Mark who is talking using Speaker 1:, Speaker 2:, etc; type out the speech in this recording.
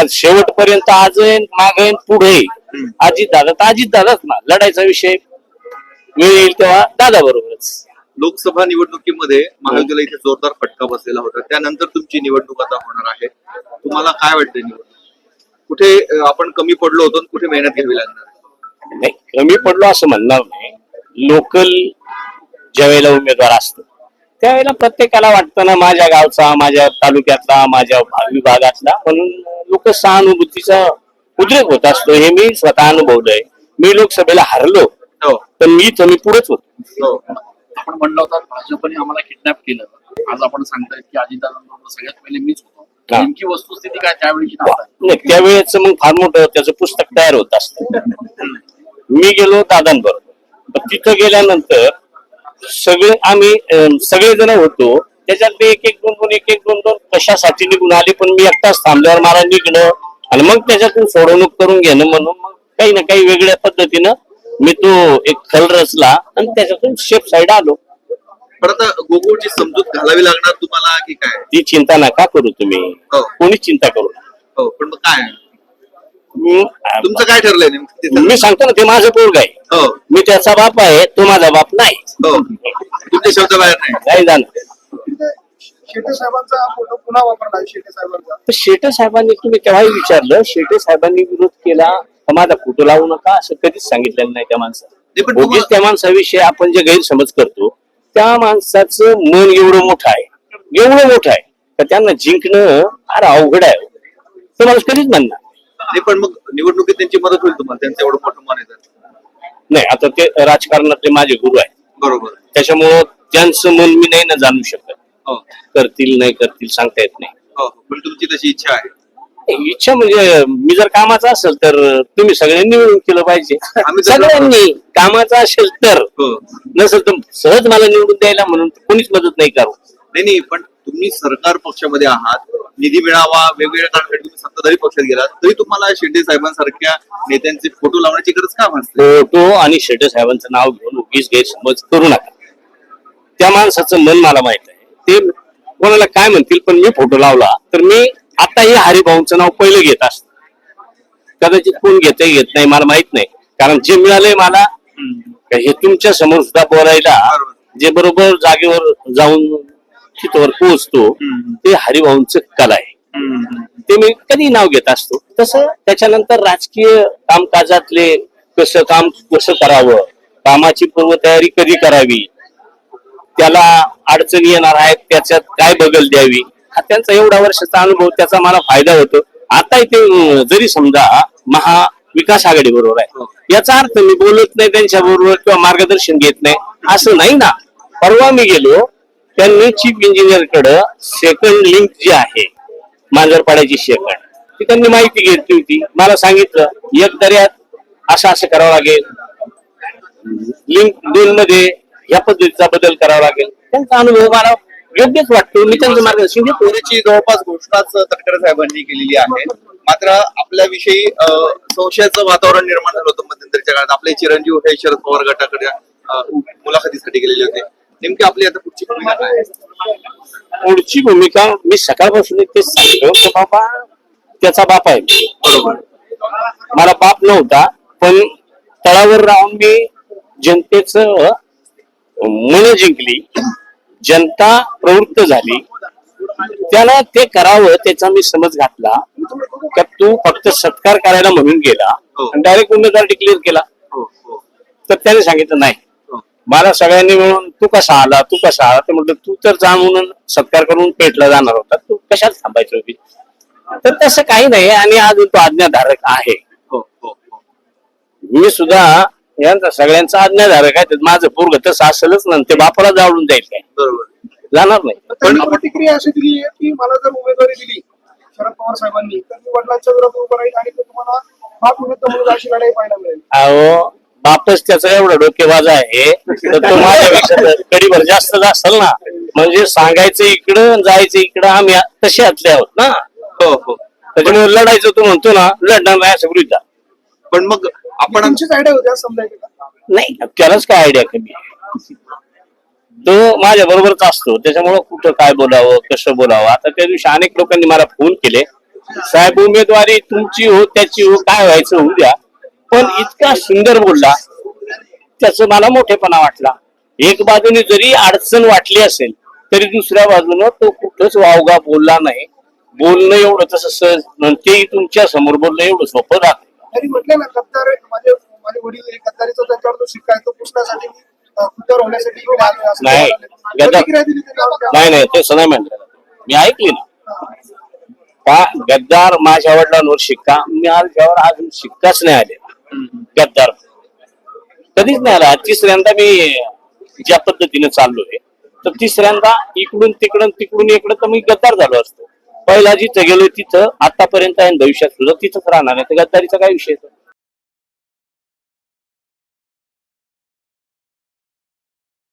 Speaker 1: का शेवटपर्यंत आज मागे पुढे अजित दादा तर अजित दादाच ना लढायचा विषय. वेळ येईल तेव्हा दादा बरोबरच.
Speaker 2: लोकसभा निवडणुकीमध्ये महायुतीला इथे जोरदार फटका बसलेला होता. त्यानंतर तुमची निवडणूक आता होणार आहे. तुम्हाला काय वाटतंय निवडणूक? कुठे आपण कमी पडलो होतो कुठे मेहनत घ्यावी लागणार?
Speaker 1: नाही कमी पडलो असं म्हणणार नाही. लोकल ज्या वेळेला उमेदवार असतो त्यावेळेला प्रत्येकाला वाटतं ना माझ्या गावचा माझ्या तालुक्यातला माझ्या विभागातला. म्हणून लोक सहानुभूतीचा उद्रेक होत असतो हे मी स्वतः अनुभवलंय. मी लोकसभेला हरलो
Speaker 2: हो.
Speaker 1: पण मी तर मी पुढेच होतो.
Speaker 2: हो.
Speaker 3: आपण म्हणलं होतं भाजपने आम्हाला किडनॅप केलं. आज आपण सांगतायत की अजितदादांबरोबर सगळ्यात पहिले मीच होतो. नेमकी वस्तुस्थिती काय त्यावेळीची नाव
Speaker 1: नाही त्यावेळेच मग फार मोठं त्याचं पुस्तक तयार होत असत. मी गेलो दादांबरोबर. तिथं गेल्यानंतर सगळे आम्ही सगळेजण होतो. त्याच्यात एक एक दोन दोन एक एक दोन दोन कशासाठी निघून आले पण मी एकटाच थांबल्यावर मला निघणं आणि मग त्याच्यातून सोडवणूक करून घेणं म्हणून मग काही ना काही वेगळ्या पद्धतीनं मी तो एक खल रचला आणि त्याच्यातून शेप साईड आलो.
Speaker 2: पण आता गोकुळची समजूत घालावी लागणार तुम्हाला की काय?
Speaker 1: ती चिंता नका करू तुम्ही.
Speaker 2: हो.
Speaker 1: कोणीच चिंता करू नका.
Speaker 2: हो पण मग काय?
Speaker 1: मी-
Speaker 2: तुमचं काय ठरलंय नेमकं ते सांगा.
Speaker 1: मी सांगतो ना ते माझं पोरग आहे.
Speaker 2: हो.
Speaker 1: मी त्याचा बाप आहे तो माझा बाप नाही.
Speaker 2: हो. तुमच्या शब्द बाहेर नाही?
Speaker 1: नाही जाणार.
Speaker 4: शेटे साहेबांचा फोटो पुन्हा वापरला आहे शेटे साहेबांचा.
Speaker 1: तर शेटे साहेबांनी तुम्ही तेव्हाही विचारलं शेटे साहेबांनी विरोध केला तर माझा फोटो लावू नका असं कधीच सांगितलेलं नाही त्या माणसाला उगीच
Speaker 2: तुम्हाला-
Speaker 1: त्या माणसाविषयी आपण जे गैरसमज करतो त्या माणसाचं मन एवढं मोठं आहे एवढं मोठं आहे तर त्यांना जिंकणं फार अवघड आहे. तर मला कधीच म्हणणार
Speaker 2: नाही. पण मग निवडणुकीत त्यांची मदत होईल तुम्हाला त्यांचं एवढं मोठं मन आहे.
Speaker 1: नाही आता ते राजकारणातले माझे गुरु आहेत.
Speaker 2: बरोबर.
Speaker 1: त्याच्यामुळं त्यांचं मन मी नाही ना जाणू शकत.
Speaker 2: हो
Speaker 1: करतील नाही करतील सांगता येत नाही.
Speaker 2: हो पण तुमची तशी इच्छा आहे?
Speaker 1: इच्छा म्हणजे मी जर कामाचा असेल तर तुम्ही सगळ्यांनी मिळून केलं पाहिजे.
Speaker 2: आम्ही तर-
Speaker 1: सगळ्यांनी कामाचा असेल तर
Speaker 2: हो.
Speaker 1: नसेल तर सहज मला निवडून द्यायला म्हणून कोणीच मदत नाही करू.
Speaker 2: नाही नाही पण तुम्ही सरकार पक्षामध्ये आहात निधी मिळावा वेगवेगळ्या कारणासाठी तुम्ही सत्ताधारी पक्षात गेलात तरी तुम्हाला शिंदे साहेबांसारख्या नेत्यांचे फोटो लावण्याची गरज का भासते?
Speaker 1: फोटो आणि शेटे साहेबांचं नाव घेऊन उगीच गैरसमज करू नका. त्या माणसाचं मन मला माहीत आहे. ते कोणाला काय म्हणतील पण मी फोटो लावला तर मी आता हे हरिभाऊंचं नाव पहिलं घेत असत. कदाचित कोण घेते घेत नाही मला माहीत नाही. कारण जे मिळालंय मला हे तुमच्यासमोर सुद्धा बोलायला जे बरोबर जागेवर जाऊन तिथवर पोहोचतो ते हरिभाऊंच कला आहे. ते मी कधी नाव घेत असतो. तसं त्याच्यानंतर राजकीय कामकाजातले कसं काम कसं करावं कामाची पूर्वतयारी कधी करावी त्याला अडचणी येणार आहेत त्याच्यात काय बदल द्यावी? हा त्यांचा एवढा वर्षाचा अनुभव त्याचा मला फायदा होतो. आता इथे जरी समजा महाविकास आघाडी बरोबर आहे याचा अर्थ मी बोलत नाही त्यांच्या बरोबर किंवा मार्गदर्शन घेत नाही असं नाही ना. परवा मी गेलो त्यांनी चीफ इंजिनियरकडे सेकंड लिंक जी आहे मांजरपाड्याची सेकंड ती त्यांनी माहिती घेतली होती. मला सांगितलं एक दर्यात असं असं करावं लागेल. लिंक दोन मध्ये या पद्धतीचा बदल करावा लागेल. त्यांचा अनुभव मला योग्यच वाटतो. मी त्यांचं मार्गदर्शन घेतो.
Speaker 2: जवळपास घोषणाच तटकरे साहेबांनी केलेली आहे. मात्र आपल्याविषयी संशयाचं वातावरण निर्माण झालं होतं मध्यंतरीच्या काळात. आपले चिरंजीव हे शरद पवार गटाकडे मुलाखतीसाठी गेलेले होते. नेमकी आपली आता पुढची भूमिका काय आहे?
Speaker 1: पुढची भूमिका मी सकाळपासून तेच सांगतो की बाबा त्याचा बाप आहे.
Speaker 2: बरोबर.
Speaker 1: मला बाप नव्हता पण तळावर राहून मी जनतेच मन जिंकली जनता प्रवृत्त झाली त्याला ते करावं त्याचा मी समज घातला. का तू फक्त सत्कार करायला म्हणून गेला
Speaker 2: हो.
Speaker 1: आणि डायरेक्ट उमेदवार डिक्लेअर केला.
Speaker 2: हो हो.
Speaker 1: तर त्याने सांगितलं नाही.
Speaker 2: हो.
Speaker 1: मला सगळ्यांनी मिळून तू कसा आला तू कसा आला? तर म्हटलं तू तर जा म्हणून सत्कार करून पेटला जाणार होता. तू कशात थांबायची होती? तर तसं काही नाही आणि अजून तो आज्ञाधारक आहे.
Speaker 2: हो हो हो.
Speaker 1: मी सुद्धा यांचा सगळ्यांचा आज्ञाधारक आहे. तर माझं पूर्व तसं असेलच ना ते बापाला जाईल काय?
Speaker 2: बरोबर.
Speaker 1: जाणार नाही.
Speaker 4: त्यांनी प्रतिक्रिया अशी दिली आहे की मला जर उमेदवारी दिली शरद पवार साहेबांनी तर मी वडिलांच्या विरोधात उभं राहील आणि ते तुम्हाला बाप विरुद्ध मुलगा अशी लढाई पाहायला मिळेल.
Speaker 1: अहो बापच त्याचा एवढा डोकेबाज आहे तर तो माझ्यापेक्षा तर कडीभर जास्त असेल ना म्हणजे सांगायचं इकडं जायचं इकडं आम्ही तसे आतले आहोत ना.
Speaker 2: हो हो.
Speaker 1: त्याच्यामुळे लढायचं तू म्हणतो ना लढणार नाही असं गृहीत धरा.
Speaker 2: पण मग आपण
Speaker 4: तुमचीच आयडिया होती असं समजायचं का?
Speaker 1: नाही त्यालाच काय आयडिया कमी आहे. तो माझ्या बरोबरच असतो. त्याच्यामुळं कुठं काय बोलावं कसं बोलावं? आता त्या दिवशी अनेक लोकांनी मला फोन केले. साहेब उमेदवारी तुमची हो त्याची हो काय व्हायचं होऊ द्या. पण इतका सुंदर बोलला. त्याचं मला मोठेपणा वाटला. एक बाजूने जरी अडचण वाटली असेल तरी दुसऱ्या बाजूनं तो कुठंच वावगा बोलला नाही. बोलणं एवढं तसं सहज तेही तुमच्यासमोर बोलणं एवढं सोपं राहत
Speaker 4: त्यांनी म्हटलं ना गद्दार माझे माझे वडील एक गद्दारीचा त्यांच्यावर जो शिक्का आहे तो पुसण्यासाठी मी होण्यासाठी असं
Speaker 1: नाही.
Speaker 4: म्हणाले.
Speaker 1: गद्दार-
Speaker 4: प्रतिक्रिया दिली त्यांनी
Speaker 1: नाही नाही तसं नाही म्हटलं मी ऐकली ना. का गद्दार माझ्या वडिलांवर शिक्का? माझ्यावर अजून शिक्काच नाही आलेला गद्दार. कधीच नाही आला. तिसऱ्यांदा मी ज्या पद्धतीने चाललोय तर तिसऱ्यांदा इकडून तिकडून तिकडून इकडं तर मी गद्दार झालो असतो. पहिला जिथं गेलो तिथं आतापर्यंत आहे भविष्यात सुद्धा तिथंच राहणार आहे तर गद्दारीचा काय विषय आहे?